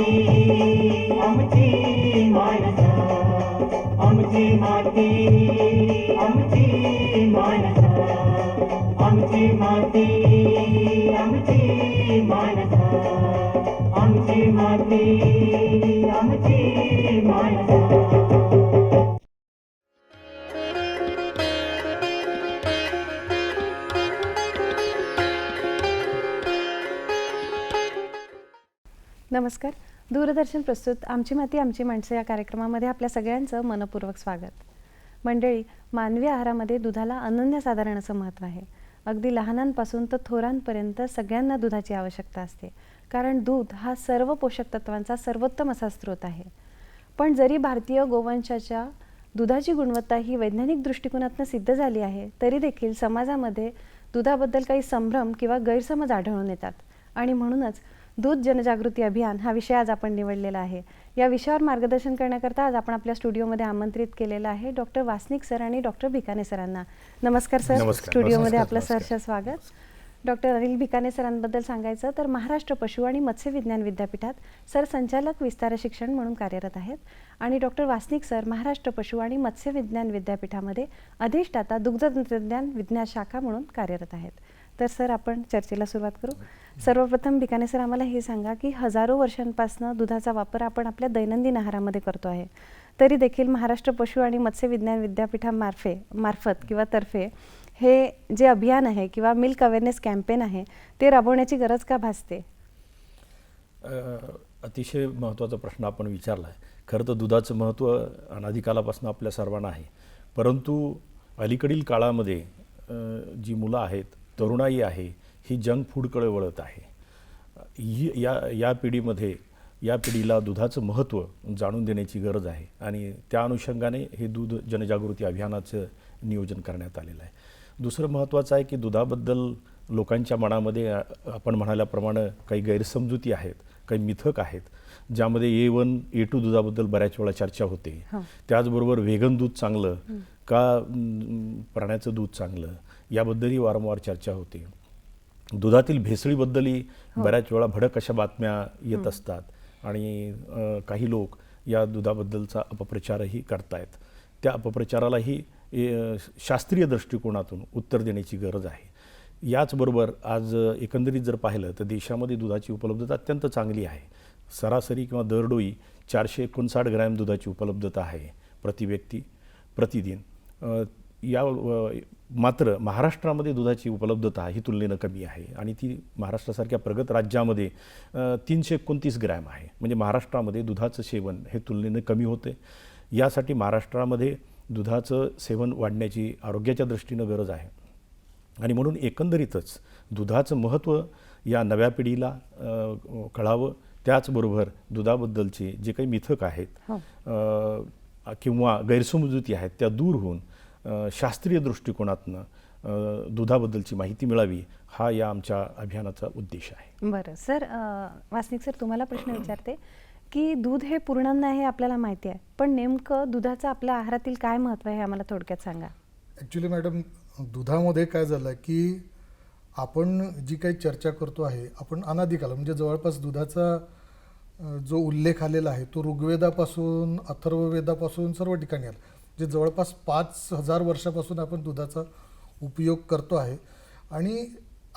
माती आमची माणसं आमची माती आमची आमची माती आमची आमची माती आमची नमस्कार. दूरदर्शन प्रस्तुत आमची माती आमची माणसं या कार्यक्रमामध्ये आपल्या सगळ्यांचं मनपूर्वक स्वागत. मंडळी मानवी आहारामध्ये दुधाला अनन्यसाधारण असं महत्त्व आहे. अगदी लहानांपासून तर थोरांपर्यंत सगळ्यांना दुधाची आवश्यकता असते. कारण दूध हा सर्व पोषक तत्वांचा सर्वोत्तम असा स्रोत आहे. पण जरी भारतीय गोवंशाच्या दुधाची गुणवत्ता ही वैज्ञानिक दृष्टिकोनातून सिद्ध झाली आहे तरी देखील समाजामध्ये दुधाबद्दल काही संभ्रम किंवा गैरसमज आढळून येतात. आणि म्हणूनच दूध जनजागृती अभियान हा विषय आज आपण निवडलेला आहे. या विषयावर मार्गदर्शन करण्याकरता आज आपण आपल्या स्टुडिओमध्ये आमंत्रित केलेलं आहे डॉक्टर वासनिक सर आणि डॉक्टर भिकाने सरांना. नमस्कार सर. स्टुडिओमध्ये आपलं. सहर्ष स्वागत. डॉक्टर अनिल भिकाने सरांबद्दल सांगायचं तर महाराष्ट्र पशु आणि मत्स्य विज्ञान विद्यापीठात सर संचालक विस्तार शिक्षण म्हणून कार्यरत आहेत आणि डॉक्टर वासनिक सर महाराष्ट्र पशु आणि मत्स्य विज्ञान विद्यापीठामध्ये अधिष्ठाता दुग्ध तंत्रज्ञान विज्ञान शाखा म्हणून कार्यरत आहेत. तर सर आपण चर्चेला सुरुवात करू. सर्वप्रथम भिकाने सर आम्हाला हे सांगा की हजारो वर्षांपासून दुधाचा वापर आपण आपल्या दैनंदिन आहारामध्ये करतो आहे. तरी देखील महाराष्ट्र पशु आणि मत्स्य विज्ञान विद्यापीठामार्फे मार्फत किंवा तर्फे हे जे अभियान आहे किंवा मिल्क अवेअरनेस कॅम्पेन आहे ते राबवण्याची गरज का भासते? अतिशय महत्त्वाचा प्रश्न आपण विचारला आहे खरं तर दुधाचं महत्त्व अनाधिकालापासून आपल्या सर्वांना आहे. परंतु अलीकडील काळामध्ये जी मुलं आहेत तरुणाई आहे ही जंक फूडकडे वळत आहे. ही या या पिढीमध्ये या पिढीला दुधाचं महत्त्व जाणून देण्याची गरज आहे आणि त्या अनुषंगाने हे दूध जनजागृती अभियानाचं नियोजन करण्यात आलेलं आहे. दुसरं महत्त्वाचं आहे की दुधाबद्दल लोकांच्या मनामध्ये आपण म्हणाल्याप्रमाणे काही गैरसमजुती आहेत काही मिथक आहेत ज्यामध्ये ए वन ए टू दुधाबद्दल बऱ्याच वेळा चर्चा होते. हो. त्याचबरोबर वेगन दूध चांगलं का प्राण्याचं दूध चांगलं? याबद्दलही वारंवार चर्चा होते. दुधातील भेसळीबद्दलही बऱ्याच वेळा भडक अशा बातम्या येत असतात आणि काही लोक या दुधाबद्दलचा अपप्रचारही करतायत. त्या अपप्रचारालाही ए, शास्त्रीय दृष्टिकोनातून उत्तर देण्याची गरज आहे. याचबरोबर आज एकंदरीत जर पाहिलं तर देशामध्ये दुधाची उपलब्धता अत्यंत चांगली आहे. सरासरी किंवा दरडोई चारशे एकोणसाठ ग्रॅम दुधाची उपलब्धता आहे प्रति व्यक्ती प्रतिदिन. या मात्र महाराष्ट्रामध्ये दुधाची उपलब्धता ही तुलनेनं कमी आहे आणि ती महाराष्ट्रासारख्या प्रगत राज्यामध्ये तीनशे एकोणतीस ग्रॅम आहे. म्हणजे महाराष्ट्रामध्ये दुधाचं सेवन हे तुलनेनं कमी होते यासाठी महाराष्ट्रामध्ये दुधाचं सेवन वाढण्याची आरोग्याच्या दृष्टीनं गरज आहे. आणि म्हणून एकंदरीतच दुधाचं महत्त्व या नव्या पिढीला कळावं. त्याचबरोबर दुधाबद्दलचे जे काही मिथक आहेत हो. किंवा गैरसमजुती आहेत त्या दूर होऊन शास्त्रीय दृष्टिकोनातनं दुधाबद्दलची माहिती मिळावी हा या आमच्या अभियानाचा उद्देश आहे. बरं. सर वासनिक सर तुम्हाला प्रश्न विचारते की दूध हे पूर्णान्न आहे हे आपल्याला माहिती आहे पण नेमकं दुधाचं आपल्या आहारातील काय महत्त्व आहे हे आम्हाला थोडक्यात सांगा. ॲक्च्युली मॅडम दुधामध्ये काय झालं आहे की आपण जी काही चर्चा करतो आहे आपण अनादिकाल म्हणजे जवळपास दुधाचा जो उल्लेख आलेला आहे तो ऋग्वेदापासून अथर्ववेदापासून सर्व ठिकाणी आला. म्हणजे जवळपास पाच हजार वर्षापासून आपण दुधाचा उपयोग करतो आहे. आणि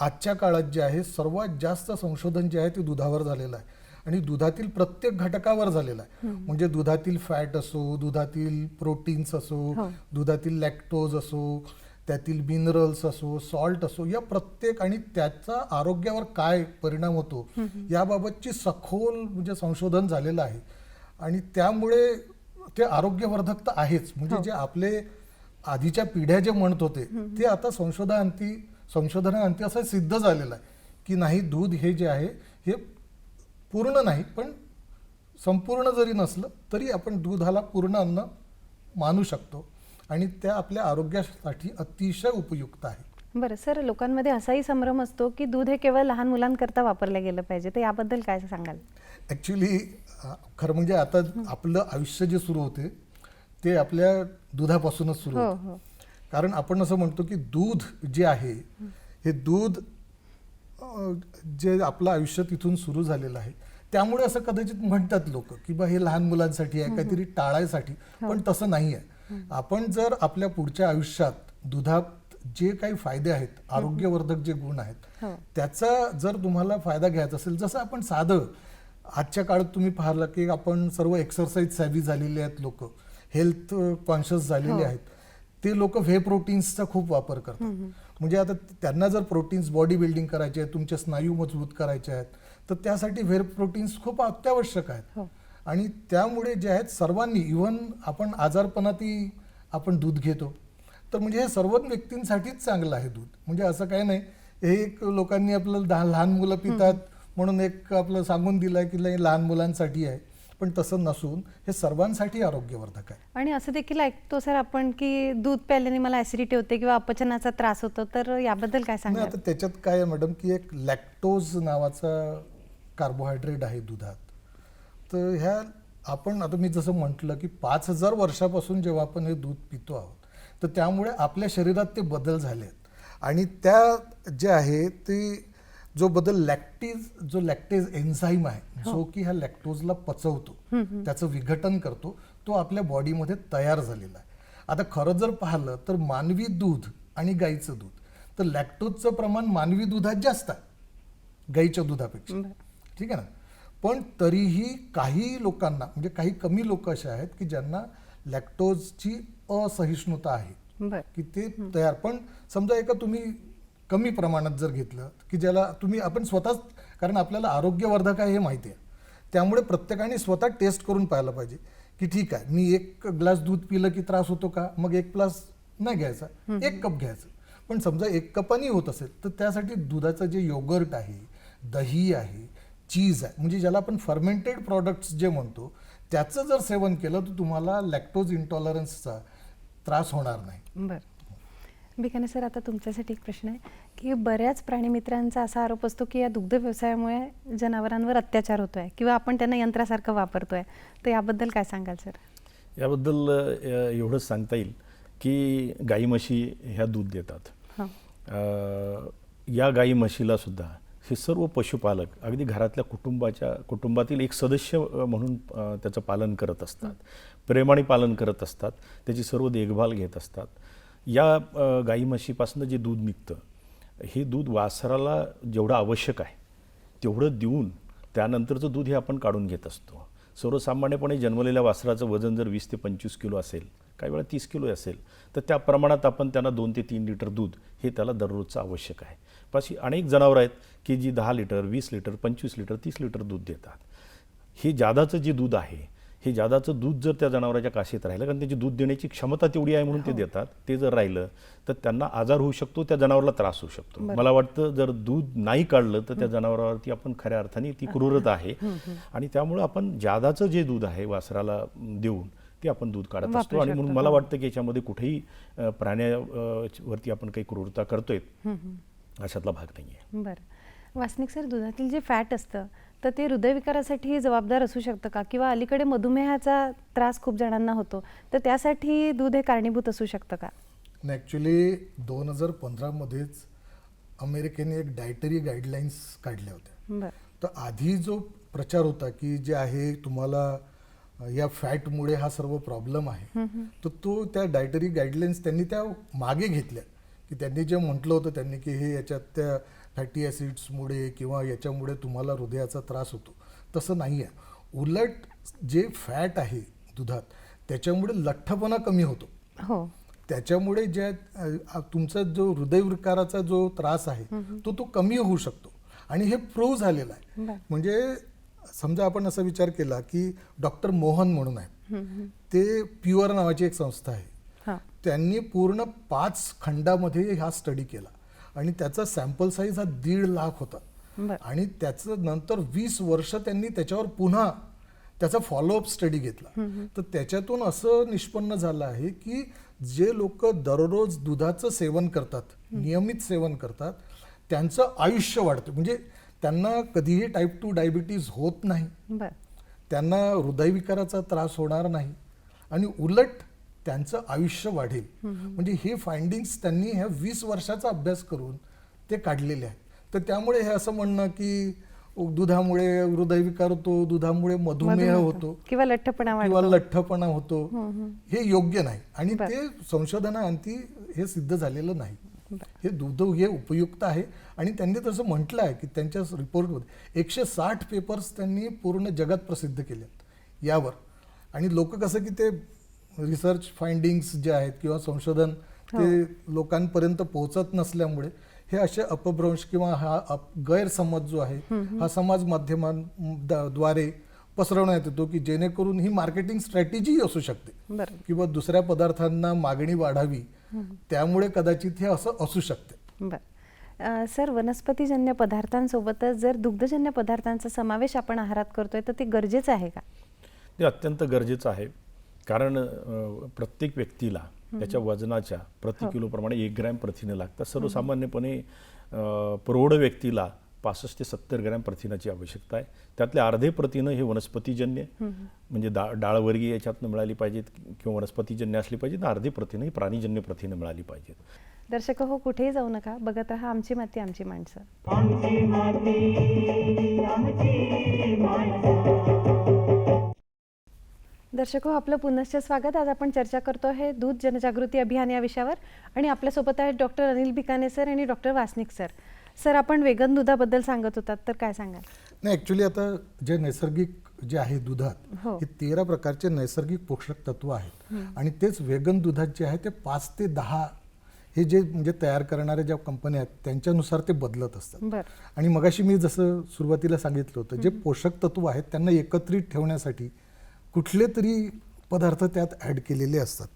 आजच्या काळात जे आहे सर्वात जास्त संशोधन जे आहे ते दुधावर झालेलं आहे. आणि दुधातील प्रत्येक घटकावर झालेलं आहे. म्हणजे दुधातील फॅट असो दुधातील प्रोटीन्स असो हो. दुधातील लॅक्टोज असो त्यातील मिनरल्स असो सॉल्ट असो या प्रत्येक आणि त्याचा आरोग्यावर काय परिणाम होतो याबाबतची सखोल म्हणजे संशोधन झालेलं आहे. आणि त्यामुळे ते आरोग्यवर्धक तर आहेच. म्हणजे जे आपले आधीच्या पिढ्या जे म्हणत होते ते आता संशोधनांती संशोधनांती असं सिद्ध झालेलं आहे की नाही दूध हे जे आहे हे पूर्ण नाही पण संपूर्ण जरी नसलं तरी आपण दुधाला पूर्ण अन्न मानू शकतो. आणि त्या आपल्या आरोग्यासाठी अतिशय उपयुक्त आहे. बरं सर लोकांमध्ये असाही संभ्रम असतो की दूध हे केवळ लहान मुलांकरता वापरलं गेलं पाहिजे. तर याबद्दल काय सांगाल? ॲक्च्युली खरं म्हणजे आता आपलं आयुष्य जे सुरू होते ते आपल्या दुधापासूनच सुरू हो होतं. हो. कारण आपण असं म्हणतो की दूध जे आहे हे दूध जे आपलं आयुष्य तिथून सुरू झालेलं आहे. त्यामुळे असं कदाचित म्हणतात लोक की बा हे लहान मुलांसाठी आहे काहीतरी टाळायसाठी पण तसं नाही आहे. आपण जर आपल्या पुढच्या आयुष्यात दुधात जे काही फायदे आहेत आरोग्यवर्धक जे गुण आहेत हो. त्याचा जर तुम्हाला फायदा घ्यायचा असेल जसं आपण साधं आजच्या काळात तुम्ही पाहिलं की आपण सर्व एक्सरसाइज सॅव्ही झालेले आहेत लोक. हेल्थ कॉन्शियस झालेले आहेत. ते लोक व्हे प्रोटीन्सचा खूप वापर करतात. म्हणजे आता त्यांना जर प्रोटीन्स बॉडी बिल्डिंग करायचे आहेत तुमचे स्नायू मजबूत करायचे आहेत तर त्यासाठी व्हे प्रोटीन्स खूप अत्यावश्यक आहेत. हो. आणि त्यामुळे जे आहेत सर्वांनी इव्हन आपण आजारपणातही आपण दूध घेतो तर म्हणजे हे सर्व व्यक्तींसाठीच चांगलं आहे दूध. म्हणजे असं काही नाही हे एक लोकांनी आपलं दहा लहान मुलं पितात म्हणून एक आपलं सांगून दिलं आहे की नाही लहान मुलांसाठी आहे पण तसं नसून हे सर्वांसाठी आरोग्यवर्धक आहे. आणि असं देखील ऐकतो सर आपण की दूध प्यायल्याने मला ॲसिडिटी होते किंवा अपचनाचा त्रास होतो तर याबद्दल काय सांगाल? आता त्याच्यात काय आहे मॅडम की एक लॅक्टोज नावाचा कार्बोहायड्रेट आहे दुधात. तर ह्या आपण आता मी जसं म्हटलं की पाच हजार वर्षापासून जेव्हा आपण हे दूध पितो आहोत तर त्यामुळे आपल्या शरीरात ते बदल झाले आहेत आणि त्या जे आहे ते जो बदल लॅक्टीज जो लॅक्टेज एन्झाईम आहे जो की ह्या लॅक्टोजला पचवतो त्याचं विघटन करतो तो आपल्या बॉडीमध्ये तयार झालेला आहे. आता खरं जर पाहिलं तर मानवी दूध आणि गाईचं दूध तर लॅक्टोजचं प्रमाण मानवी दुधात जास्त आहे गाईच्या दुधापेक्षा. ठीक आहे ना? पण तरीही काही लोकांना म्हणजे काही कमी लोक असे आहेत की ज्यांना लॅक्टोजची असहिष्णुता आहे की ते तयार. पण समजा एका तुम्ही कमी प्रमाणात जर घेतलं की ज्याला तुम्ही आपण स्वतःच कारण आपल्याला आरोग्यवर्धक आहे हे माहिती आहे. त्यामुळे प्रत्येकाने स्वतः टेस्ट करून पाहायला पाहिजे की ठीक आहे मी एक ग्लास दूध पिलं की त्रास होतो का? मग एक ग्लास नाही घ्यायचा एक कप घ्यायचं. पण समजा एक कपानी होत असेल तर त्यासाठी दुधाचं जे योगर्ट आहे दही आहे चीज आहे म्हणजे ज्याला आपण फर्मेंटेड प्रॉडक्ट्स जे म्हणतो त्याचं जर सेवन केलं तर तुम्हाला लॅक्टोज इंटॉलरन्सचा त्रास होणार नाही. बरं. बिकाने सर आता तुमच्यासाठी एक प्रश्न आहे की बऱ्याच प्राणीमित्रांचा असा आरोप असतो की या दुग्ध व्यवसायामुळे जनावरांवर अत्याचार होतो आहे किंवा आपण त्यांना यंत्रासारखं वापरतो आहे तर याबद्दल काय सांगाल सर? याबद्दल एवढंच सांगता येईल की गाई म्हशी ह्या दूध देतात. हां. या गाई म्हशीला सुद्धा हे सर्व पशुपालक अगदी घरातल्या कुटुंबाच्या कुटुंबातील एक सदस्य म्हणून त्याचं पालन करत असतात. प्रेमाने पालन करत असतात. त्याची सर्व देखभाल घेत असतात. या गाई म्हशीपासून जे दूध निघतं हे दूध वासराला जेवढं आवश्यक आहे तेवढं देऊन त्यानंतरचं दूध हे आपण काढून घेत असतो. सर्वसामान्यपणे जन्मलेल्या वासराचं वजन जर वीस ते पंचवीस किलो असेल काही वेळा तीस किलो असेल तर त्या प्रमाणात आपण त्यांना दोन ते तीन लिटर दूध हे त्याला दररोजचं आवश्यक आहे. पाशी अनेक जनावरं आहेत की जी दहा लिटर वीस लिटर पंचवीस लिटर तीस लिटर दूध देतात. हे जादाचं जे दूध आहे हे जादाचं दूध जर त्या जनावराच्या काशीत राहिलं कारण त्याची दूध देण्याची क्षमता तेवढी आहे म्हणून ते देतात ते जर राहिलं तर त्यांना आजार होऊ शकतो त्या जनावराला त्रास होऊ शकतो. मला वाटतं जर दूध नाही काढलं तर त्या जनावरावरती आपण खऱ्या अर्थाने ती क्रूरता आहे. आणि त्यामुळं आपण जादाचं जे दूध आहे वासराला देऊन ते आपण दूध काढत असतो. आणि म्हणून मला हो. वाटतं की याच्यामध्ये कुठेही प्राण्यावरती आपण काही क्रूरता करतोय अशातला भाग नाही आहे बरं. वासनिक सर दुधातील जे फॅट असतं तर ते हृदयविकारासाठी जबाबदार असू शकतं का? किंवा अलीकडे मधुमेहाचा त्रास खूप जणांना होतो तर त्यासाठी दूध हे कारणीभूत असू शकतं का? ॲक्च्युली दोन हजार पंधरामध्येच अमेरिकेने एक डायटरी गाईडलाईन्स काढल्या होत्या. तर आधी जो प्रचार होता की जे आहे तुम्हाला या फॅटमुळे हा सर्व प्रॉब्लेम आहे तर तो त्या डायटरी गाईडलाईन्स त्यांनी त्या मागे घेतल्या. की त्यांनी जे म्हटलं होतं त्यांनी की हे याच्यात त्या फॅटी ॲसिड्समुळे किंवा याच्यामुळे तुम्हाला हृदयाचा त्रास होतो. तसं नाही आहे उलट जे फॅट आहे दुधात त्याच्यामुळे लठ्ठपणा कमी होतो. हो. त्याच्यामुळे ज्या तुमचा जो हृदयविकाराचा जो त्रास आहे तो तो कमी होऊ शकतो. आणि हे प्रूव्ह झालेलं आहे. म्हणजे समजा आपण असा विचार केला की डॉक्टर मोहन म्हणून आहेत. ते प्युअर नावाची एक संस्था आहे. त्यांनी पूर्ण पाच खंडामध्ये हा स्टडी केला. आणि त्याचा सॅम्पल साईज हा दीड लाख होता. आणि त्याचं नंतर वीस वर्ष त्यांनी त्याच्यावर पुन्हा त्याचा फॉलोअप स्टडी घेतला. तर त्याच्यातून असं निष्पन्न झालं आहे की जे लोक दररोज दुधाचं सेवन करतात नियमित सेवन करतात त्यांचं आयुष्य वाढतं. म्हणजे त्यांना कधीही टाईप टू डायबिटीज होत नाही. त्यांना हृदयविकाराचा त्रास होणार नाही. आणि उलट त्यांचं आयुष्य वाढेल. म्हणजे हे फाइंडिंग्स त्यांनी ह्या वीस वर्षाचा अभ्यास करून ते काढलेले आहेत. तर त्यामुळे हे असं म्हणणं की दुधामुळे हृदयविकार होतो दुधामुळे मधुमेह होतो किंवा लठ्ठपणा किंवा लठ्ठपणा होतो. हे योग्य नाही. आणि ते संशोधनाअंती हे सिद्ध झालेलं नाही. हे दूध हे उपयुक्त आहे. आणि त्यांनी तसं म्हटलं आहे की त्यांच्या रिपोर्टमध्ये एकशे साठ पेपर्स त्यांनी पूर्ण जगात प्रसिद्ध केलेत. यावर. आणि लोक कसं की ते रिसर्च फाइंडिंग्स जे आहेत किंवा संशोधन ते लोकांपर्यंत पोहोचत नसल्यामुळे हे असे अपभ्रंश किंवा हा गैरसमज जो आहे हा समाज माध्यमांद्वारे पसरवण्यात येतो की जेणेकरून ही मार्केटिंग स्ट्रॅटेजी असू शकते. किंवा दुसऱ्या पदार्थांना मागणी वाढावी त्यामुळे कदाचित हे असं असू शकते. सर वनस्पतीजन्य पदार्थांसोबतच जर दुग्धजन्य पदार्थांचा समावेश आपण आहारात करतोय तर ते गरजेचं आहे का? ते अत्यंत गरजेचं आहे. कारण प्रत्येक व्यक्तीला त्याच्या वजनाच्या प्रति किलोप्रमाणे एक ग्रॅम प्रथिनं लागतात. सर्वसामान्यपणे प्रौढ व्यक्तीला पासष्ट ते सत्तर ग्रॅम प्रथिनाची आवश्यकता आहे. त्यातले अर्धे प्रथिनं हे वनस्पतीजन्य म्हणजे डा डाळवर्गीय याच्यातनं मिळाली पाहिजेत किंवा वनस्पतीजन्य असली पाहिजेत आणि अर्धे प्रथिनं ही प्राणीजन्य प्रथिनं मिळाली पाहिजेत. दर्शक हो कुठेही जाऊ नका. बघत राहा आमची माती आमची माणसं. आमची माती आमची माणसं. दर्शक आपलं पुनश्च स्वागत. आज आपण चर्चा करतो आहे दूध जनजागृती अभियान या विषयावर आणि आपल्यासोबत आहेत डॉक्टर अनिल भिकाने सर आणि डॉक्टर वासनिक सर. सर आपण वेगन दुधाबद्दल सांगत होतात तर काय सांगाल? नाही ॲक्च्युली आता जे नैसर्गिक जे आहे दुधात हो. हे तेरा प्रकारचे नैसर्गिक पोषक तत्व आहेत. आणि तेच वेगन दुधात जे आहे ते पाच ते दहा हे जे म्हणजे तयार करणाऱ्या ज्या कंपन्या आहेत त्यांच्यानुसार ते बदलत असतात. आणि मगाशी मी जसं सुरुवातीला सांगितलं होतं जे पोषक तत्व आहेत त्यांना एकत्रित ठेवण्यासाठी कुठले तरी पदार्थ त्यात ॲड केलेले असतात.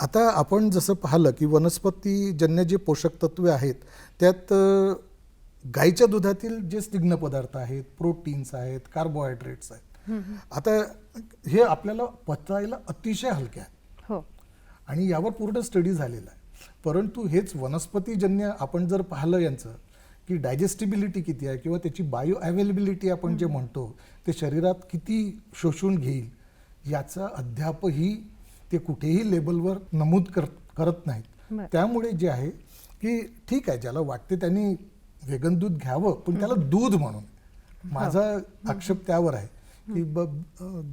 आता आपण जसं पाहिलं की वनस्पतीजन्य जे पोषक तत्वे आहेत त्यात गाईच्या दुधातील जे स्निग्ध पदार्थ आहेत प्रोटीन्स आहेत कार्बोहायड्रेट्स आहेत. आता हे आपल्याला पचायला अतिशय हलके आहेत. हो. आणि यावर पूर्ण स्टडी झालेला आहे. परंतु हेच वनस्पतीजन्य आपण जर पाहिलं यांचं की डायजेस्टिबिलिटी किती आहे किंवा त्याची बायो अवेलेबिलिटी आपण जे म्हणतो ते शरीरात किती शोषून घेईल याचा अद्यापही ते कुठेही लेबलवर नमूद कर करत नाहीत. त्यामुळे जे आहे की ठीक आहे ज्याला वाटते त्यांनी वेगन दूध घ्यावं पण त्याला दूध म्हणून. माझा आक्षेप त्यावर आहे की ब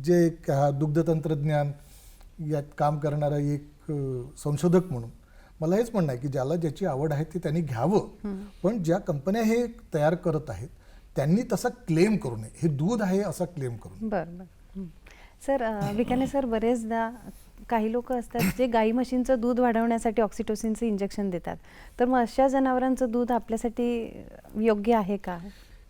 जे हा दुग्ध तंत्रज्ञान यात काम करणारा एक संशोधक म्हणून. मला हेच म्हणणं आहे की ज्याला ज्याची आवड आहे ते त्यांनी घ्यावं. पण ज्या कंपन्या हे तयार करत आहेत त्यांनी तसा क्लेम करू नये. हे दूध आहे असा क्लेम करू नये. हं. सर विकाने सर बरेचदा काही लोक असतात जे गाई म्हशींचं दूध वाढवण्यासाठी ऑक्सिटोसिनचं इंजेक्शन देतात. तर मग अशा जनावरांचं दूध आपल्यासाठी योग्य आहे का?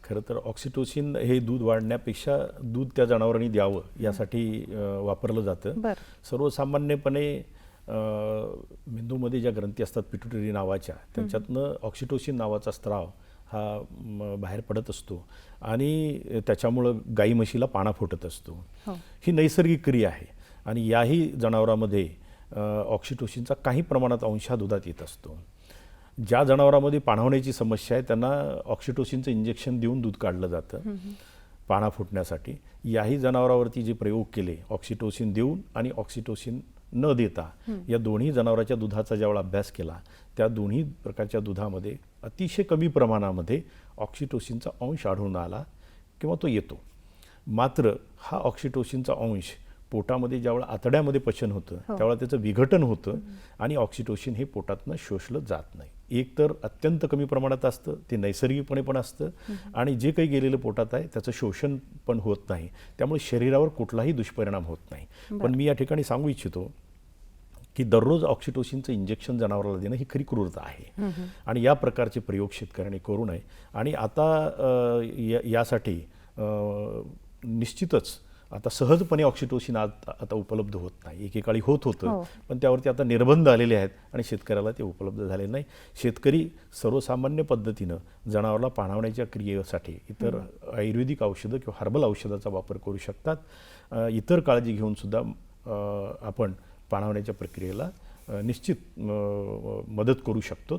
खरं तर ऑक्सिटोसिन हे दूध वाढण्यापेक्षा दूध त्या जनावरांनी द्यावं यासाठी वापरलं जातं. बर. सर्वसामान्यपणे मेंदूमध्ये ज्या ग्रंथी असतात पिट्युटरी नावाच्या त्यांच्यातनं ऑक्सिटोसिन नावाचा स्त्राव हा बाहेर पडत असतो. आणि त्याच्यामुळं गाई म्हशीला पाणा फुटत असतो. हो. ही नैसर्गिक क्रिया आहे. आणि याही जनावरांमध्ये अ, ऑक्सिटोसिनचा काही प्रमाणात अंश हा दुधात येत असतो. ज्या जनावरांमध्ये पाणवण्याची समस्या आहे त्यांना ऑक्सिटोसिनचं इंजेक्शन देऊन दूध काढलं जातं. पाणा फुटण्यासाठी. याही जनावरावरती जे प्रयोग केले ऑक्सिटोसिन देऊन आणि ऑक्सिटोसिन न देता या दोन्ही जनावराच्या दुधाचा ज्यावेळा अभ्यास केला त्या दोन्ही प्रकारच्या दुधामध्ये अतिशय कमी प्रमाणामध्ये ऑक्सिटोसिनचा अंश आढळून आला किंवा तो येतो. मात्र हा ऑक्सिटोसिनचा अंश पोटामध्ये ज्यावेळा आतड्यामध्ये पचन होतं त्यावेळेला त्याचं विघटन होतं आणि ऑक्सिटोसिन हे पोटातनं शोषलं जात नाही. एक तर अत्यंत कमी प्रमाणात असतं ते नैसर्गिकपणे पण असतं आणि जे काही गेलेलं पोटात आहे त्याचं शोषण पण होत नाही. त्यामुळे शरीरावर कुठलाही दुष्परिणाम होत नाही. पण मी या ठिकाणी सांगू इच्छितो की दररोज ऑक्सिटोसिनचं इंजेक्शन जनावराला देणं ही खरी क्रूरता आहे. आणि या प्रकारचे प्रयोग शेतकऱ्यांनी करू नये. आणि आता यासाठी निश्चितच आता सहजपणे ऑक्सिटोसिन आता आता उपलब्ध होत नाही. एकेकाळी होत हो. होतं पण त्यावरती आता निर्बंध आलेले आहेत आणि शेतकऱ्याला ते उपलब्ध झाले नाही. शेतकरी सर्वसामान्य पद्धतीनं जनावराला पाणवण्याच्या क्रियेसाठी इतर आयुर्वेदिक औषधं किंवा हर्बल औषधाचा वापर करू शकतात. इतर काळजी घेऊन सुद्धा अ, आपण पाणवण्याच्या प्रक्रियेला निश्चित मदत करू शकतो.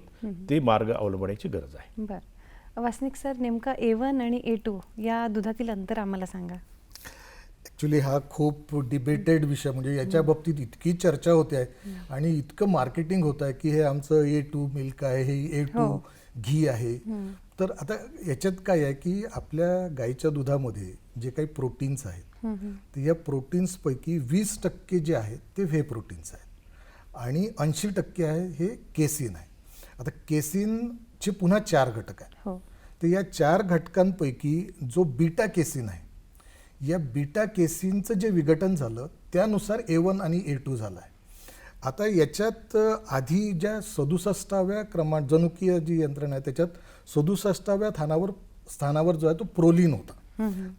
ते मार्ग अवलंबण्याची गरज आहे. बरं. वासनिक सर नेमका ए वन आणि ए टू या दुधातील अंतर आम्हाला सांगा. ॲक्च्युली हा खूप डिबेटेड विषय म्हणजे याच्या बाबतीत इतकी चर्चा होते आहे आणि इतकं मार्केटिंग होत आहे की हे आमचं ए टू मिल्क आहे हे ए टू हो. घी आहे. तर आता याच्यात काय आहे की आपल्या गाईच्या दुधामध्ये जे काही प्रोटीन्स आहेत तर या प्रोटीन्सपैकी वीस टक्के जे आहेत ते व्हे प्रोटीन्स आहेत. आणि ऐंशी टक्के आहे हे केसिन आहे. आता केसिनचे पुन्हा चार घटक आहेत. हो. तर या चार घटकांपैकी जो बीटा केसिन आहे या बीटा केसिनचं जे विघटन झालं त्यानुसार ए वन आणि ए टू झालं आहे आता याच्यात आधी ज्या सदुसष्टाव्या क्रमांक जनुकीय जी यंत्रणा आहे त्याच्यात सदुसष्टाव्या स्थानावर स्थानावर जो आहे तो प्रोलिन होता.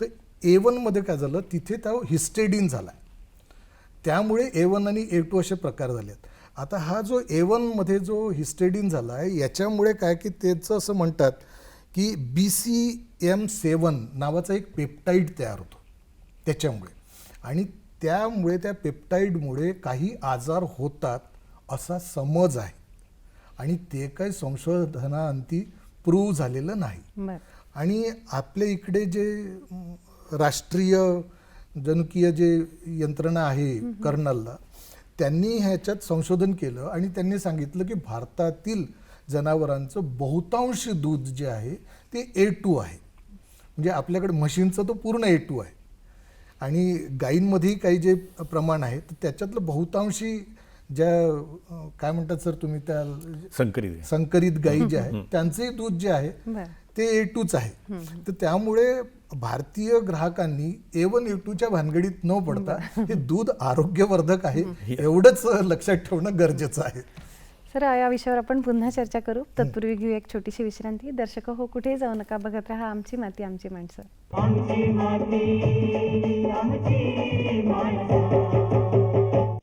तर ए वनमध्ये काय झालं तिथे त्या हिस्टेडिन झाला त्यामुळे ए वन आणि ए टू असे प्रकार झाले आहेत आता हा जो ए वनमध्ये जो हिस्टेडिन झाला आहे याच्यामुळे काय की त्याचं असं म्हणतात की बी सी एम सेवन नावाचा एक पेप्टाईड तयार होतो. त्याच्यामुळे. आणि त्यामुळे त्या पेप्टाईडमुळे काही आजार होतात असा समज आहे. आणि ते काही संशोधनाअंती प्रूव्ह झालेलं नाही. आणि आपल्या इकडे जे राष्ट्रीय जनुकीय जे यंत्रणा आहे कर्नलला त्यांनी ह्याच्यात संशोधन केलं आणि त्यांनी सांगितलं की भारतातील जनावरांचं बहुतांश दूध जे आहे ते ए टू आहे. म्हणजे आपल्याकडे म्हशींचं तो पूर्ण ए टू आहे. आणि गायींमध्येही काही जे प्रमाण आहे तर त्याच्यातलं बहुतांशी ज्या काय म्हणतात सर तुम्ही त्या संकरित. संकरित गायी जे आहेत त्यांचंही दूध जे आहे ते ए टूच आहे. तर त्यामुळे भारतीय ग्राहकांनी ए वन ए टूच्या भानगडीत न पडता हे दूध आरोग्यवर्धक आहे एवढंच लक्षात ठेवणं गरजेचं आहे. सर या विषयावर आपण पुन्हा चर्चा करू. तत्पूर्वी घेऊ एक छोटीशी विश्रांती. दर्शक हो कुठेही जाऊ नका. बघत राहा आमची माती आमची माणसं. आमची माती आमची माणसं.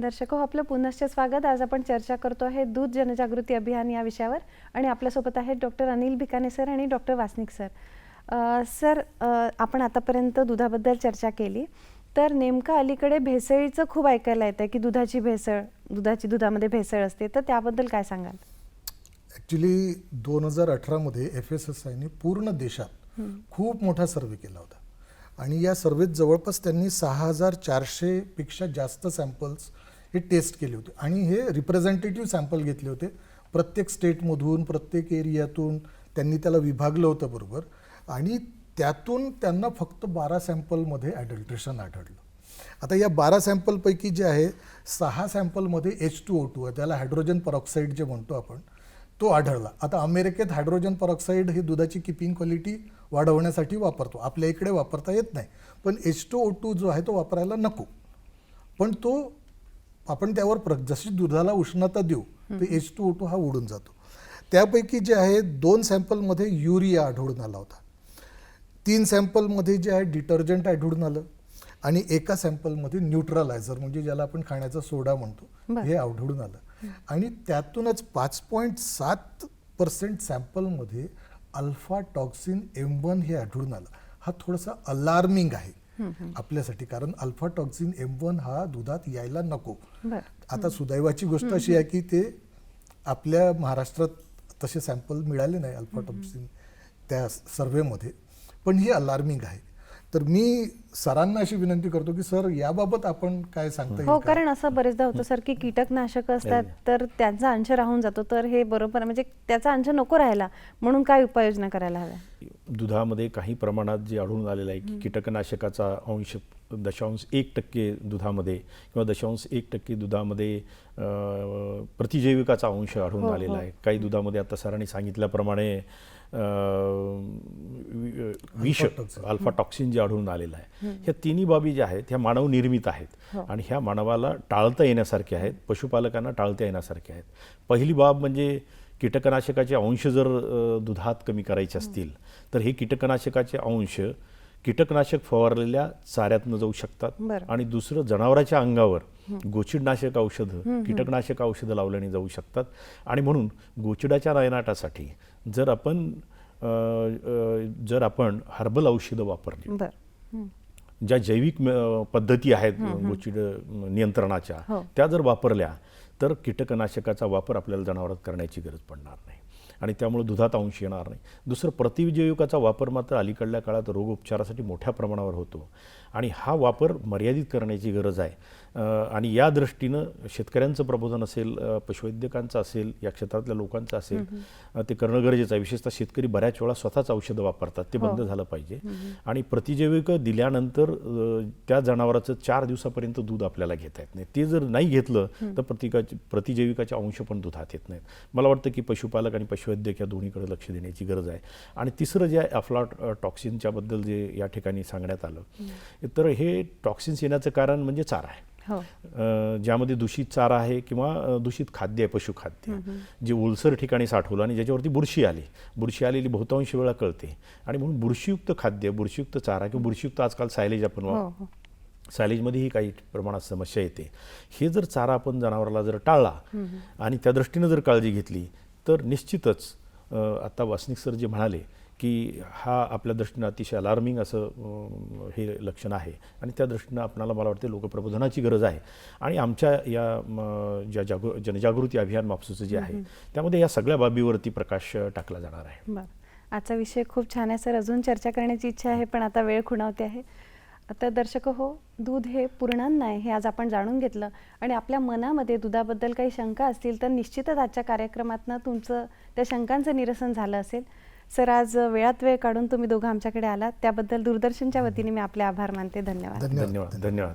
दर्शक हो आपलं पुनश्च स्वागत. आज आपण चर्चा करतो आहे दूध जनजागृती अभियान या विषयावर. आणि आपल्यासोबत आहेत डॉक्टर अनिल भिकाणे सर आणि डॉक्टर वासनिक सर. अ, सर आपण आतापर्यंत दुधाबद्दल चर्चा केली. तर नेमकं अलीकडे भेसळीचं खूप ऐकायला येतं की दुधाची भेसळ दुधाची दुधामध्ये भेसळ असते. तर त्याबद्दल काय सांगाल? ॲक्च्युली दोन हजार अठरामध्ये एफ एस एस आयने पूर्ण देशात खूप मोठा सर्वे केला होता. आणि या सर्वेत जवळपास त्यांनी सहा हजार चारशेपेक्षा जास्त सॅम्पल्स हे टेस्ट केले होते. आणि हे रिप्रेझेंटेटिव्ह सॅम्पल घेतले होते. प्रत्येक स्टेटमधून प्रत्येक एरियातून त्यांनी त्याला विभागलं होतं बरोबर. आणि त्यातून त्यांना फक्त बारा सॅम्पलमध्ये ॲडल्ट्रेशन आढळलं. आता या बारा सॅम्पलपैकी जे आहे सहा सॅम्पलमध्ये एच टू ओ टू आहे त्याला हायड्रोजन परऑक्साईड जे म्हणतो आपण तो आढळला. आता अमेरिकेत हायड्रोजन परऑक्साईड ही दुधाची किपिंग क्वालिटी वाढवण्यासाठी वापरतो. आपल्या इकडे वापरता येत नाही पण एच टू ओ टू जो आहे तो वापरायला नको. पण तो आपण त्यावर प्र जशी दुधाला उष्णता देऊ तर एच टू ओ टू हा उडून जातो. त्यापैकी जे आहे दोन सॅम्पलमध्ये युरिया आढळून आला होता. तीन सॅम्पलमध्ये जे आहे डिटर्जंट आढळून आलं आणि एका सॅम्पलमध्ये न्यूट्रलायझर म्हणजे ज्याला आपण खाण्याचा सोडा म्हणतो. हे आढळून आलं. आणि त्यातूनच पाच पॉईंट सात पर्सेंट सॅम्पलमध्ये अल्फा टॉक्सिन एम वन हे आढळून आलं. हा थोडासा अलार्मिंग आहे आपल्यासाठी कारण अल्फा टॉक्सिन एम वन हा दुधात यायला नको. आता सुदैवाची गोष्ट अशी आहे की ते आपल्या महाराष्ट्रात तसे सॅम्पल मिळाले नाही अल्फा टॉक्सिन त्या सर्वेमध्ये. पण ही अलार्मिंग आहे. तर मी सरांना अशी विनंती करतो की सर याबाबत आपण काय सांगता हो? कारण असं बरेचदा होतं सर की कीटकनाशक असतात तर त्यांचा अंश राहून जातो तर हे बरोबर म्हणजे त्याचा अंश नको राहायला म्हणून काय उपाययोजना करायला हव्या? दुधामध्ये काही प्रमाणात जे आढळून आलेलं आहे की कीटकनाशकाचा अंश दशांश एक टक्के दुधामध्ये किंवा दशांश एक टक्के दुधामध्ये प्रतिजैविकाचा अंश आढळून हो, आलेला हो. आहे. काही दुधामध्ये आता सरांनी सांगितल्याप्रमाणे विष. अल्फा टॉक्सिन जे आढळून आलेलं आहे. ह्या तिन्ही बाबी ज्या आहेत ह्या मानव निर्मित आहेत. आणि ह्या मानवाला टाळता येण्यासारख्या आहेत पशुपालकांना टाळता येण्यासारख्या आहेत. पहिली बाब म्हणजे कीटकनाशकाचे अंश जर दुधात कमी करायचे असतील तर हे कीटकनाशकाचे अंश कीटकनाशक फवारलेल्या चाऱ्यातनं जाऊ शकतात. आणि दुसरं जनावराच्या अंगावर गोचिडनाशक औषधं कीटकनाशक औषधं लावल्याने जाऊ शकतात. आणि म्हणून गोचिडाच्या नायनाटासाठी जर आपण जर आपण हर्बल औषधं वापरली. ज्या जैविक पद्धती आहेत गोचिड नियंत्रणाच्या हो. त्या जर वापरल्या तर कीटकनाशकाचा वापर आपल्याला जनावरात करण्याची गरज पडणार नाही. आणि त्यामुळे दुधात अंश येणार नाही. दुसरं प्रतिजैविकाचा वापर मात्र अलीकडल्या काळात रोग उपचारासाठी मोठ्या प्रमाणावर होतो. आणि हा वापर मर्यादित करण्याची गरज आहे. आणि या दृष्टीनं शेतकऱ्यांचं प्रबोधन असेल पशुवैद्यकांचं असेल या क्षेत्रातल्या लोकांचं असेल ते करणं गरजेचं आहे. विशेषतः शेतकरी बऱ्याच वेळा स्वतःच औषधं वापरतात. ते बंद झालं पाहिजे. आणि प्रतिजैविक दिल्यानंतर त्या जनावराचं चार दिवसापर्यंत दूध आपल्याला घेता येत नाही. ते जर नाही घेतलं तर प्रतिकाचे प्रतिजैविकाचे अंश पण दुधात येत नाहीत. मला वाटतं की पशुपालक आणि पशुवैद्यक या दोन्हीकडे लक्ष देण्याची गरज आहे. आणि तिसरं जे आहे अफ्लाट टॉक्सिनच्या बद्दल जे या ठिकाणी सांगण्यात आलं तर हे टॉक्सिन्स येण्याचं कारण म्हणजे चारा आहे. हो. ज्यामध्ये दूषित चारा आहे किंवा दूषित खाद्य आहे पशुखाद्य जे ओलसर ठिकाणी साठवलं आणि ज्याच्यावरती बुरशी आली. बुरशी आलेली बहुतांश वेळा कळते. आणि म्हणून बुरशीयुक्त खाद्य बुरशीयुक्त चारा किंवा बुरशीयुक्त आजकाल सायलेज आपण वा- हो हो. सायलेजमध्येही काही प्रमाणात समस्या येते. हे जर चारा आपण जनावराला जर टाळला आणि त्या दृष्टीनं जर काळजी घेतली तर निश्चितच आता वासनिक सर जे म्हणाले की हा आपल्या दृष्टीनं अतिशय अलार्मिंग असं हे लक्षण आहे. आणि त्या दृष्टीनं आपणाला मला वाटते लोकप्रबोधनाची गरज आहे. आणि आमच्या या ज्या जागृ जनजागृती अभियान मापसूचं जे आहे त्यामध्ये या सगळ्या बाबीवरती प्रकाश टाकला जाणार आहे. आजचा विषय खूप छान आहे सर. अजून चर्चा करण्याची इच्छा आहे पण आता वेळ खुणावते आहे. तर दर्शक हो दूध हे पूर्णान्न आहे हे आज आपण जाणून घेतलं. आणि आपल्या मनामध्ये दुधाबद्दल काही शंका असतील तर निश्चितच आजच्या कार्यक्रमातनं तुमचं त्या शंकांचं निरसन झालं असेल. सर आज वेळात वेळ काढून तुम्ही दोघं आमच्याकडे आलात. त्याबद्दल दूरदर्शनच्या वतीने मी आपले आभार मानते. धन्यवाद. धन्यवाद. धन्यवाद. धन्यवाद.